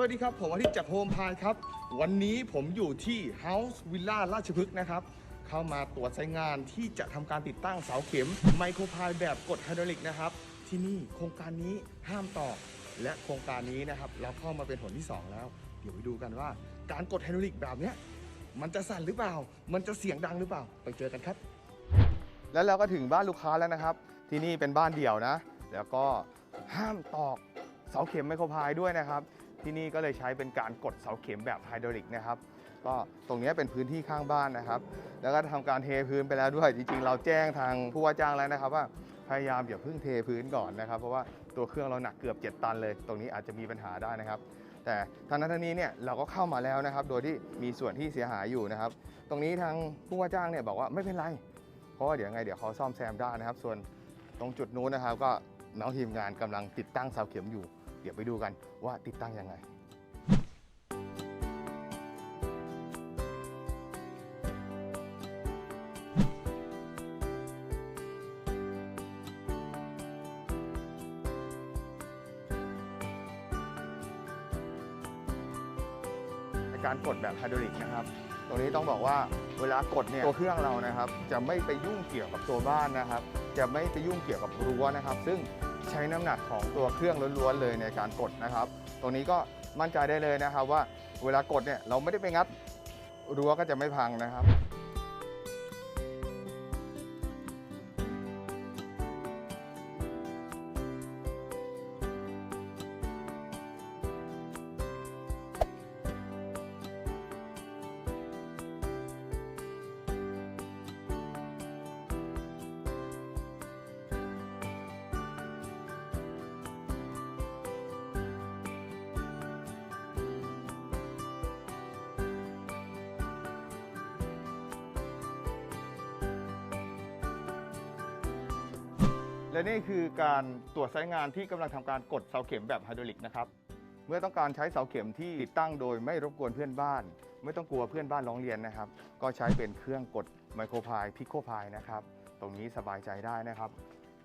สวัสดีครับ ผมอาทิตย์จากโฮมพายครับ วันนี้ผมอยู่ที่ House Villa ราชพฤกษ์นะครับ เข้ามาตรวจใช้งานที่จะทำการติดตั้งเสาเข็มไมโครพายแบบกดไฮดรอลิกนะครับ ที่นี่โครงการนี้ห้ามต่อ และโครงการนี้นะครับ เราเข้ามาเป็นหนที่ 2 แล้ว เดี๋ยวไปดูกันว่าการกดไฮดรอลิกแบบนี้มันจะสั่นหรือเปล่า มันจะเสียงดังหรือเปล่า ไปเจอกันครับ แล้วเราก็ถึงบ้านลูกค้าแล้วนะครับ ที่นี่เป็นบ้านเดี่ยวนะ แล้วก็ห้ามตอกเสาเข็มไมโครพายด้วยนะครับ ที่นี่ก็เลยใช้เป็นการกดเสาเข็มแบบไฮดรอลิกนะครับ ก็ตรงนี้เป็นพื้นที่ข้างบ้านนะครับ แล้วก็ทำการเทพื้นไปแล้วด้วย จริงๆ เราแจ้งทางผู้ว่าจ้างแล้วนะครับว่าพยายามอย่าเพิ่งเทพื้นก่อนนะครับ เพราะว่าตัวเครื่องเราหนักเกือบ 7 ตันเลย ตรงนี้อาจจะมีปัญหาได้นะครับ แต่ทางนั้นทางนี้เนี่ยเราก็เข้ามาแล้วนะครับ โดยที่มีส่วนที่เสียหายอยู่นะครับ ตรงนี้ทางผู้ว่าจ้างเนี่ยบอกว่าไม่เป็นไร เพราะว่าเดี๋ยวไงเดี๋ยวเขาซ่อมแซมได้นะครับ ส่วนตรงจุดนู้นนะครับ ก็น้องทีมงานกำลังติดตั้งเสาเข็มอยู่ เดี๋ยวไปดูกันว่าติดตั้งยังไงในการกดแบบไฮดรอลิกนะครับ ตรงนี้ต้องบอกว่าเวลากดเนี่ยตัวเครื่องเรานะครับ จะไม่ไปยุ่งเกี่ยวกับตัวบ้านนะครับ จะไม่ไปยุ่งเกี่ยวกับรั้วนะครับ ซึ่งใช้น้ำหนักของตัวเครื่องล้วนๆเลยในการกดนะครับ ตรงนี้ก็มั่นใจได้เลยนะครับว่าเวลากดเนี่ยเราไม่ได้ไปงัดรั้วก็จะไม่พังนะครับ และนี่คือการตรวจใช้งานที่กำลังทำการกดเสาเข็มแบบไฮดรอลิกนะครับ เมื่อต้องการใช้เสาเข็มที่ติดตั้งโดยไม่รบกวนเพื่อนบ้าน ไม่ต้องกลัวเพื่อนบ้านร้องเรียนนะครับ ก็ใช้เป็นเครื่องกดไมโครพายพิโคพายนะครับ ตรงนี้สบายใจได้นะครับ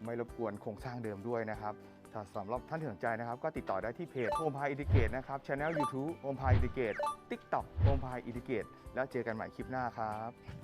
ไม่รบกวนโครงสร้างเดิมด้วยนะครับถ้าสำหรับท่านที่สนใจนะครับ ก็ติดต่อได้ที่เพจโ o มพายอินดิเกตนะครับช anel YouTube โ o มพายอินดิเกต TikTok โ o มพายอินดิเกตแล้วเจอกันใหม่คลิปหน้าครับ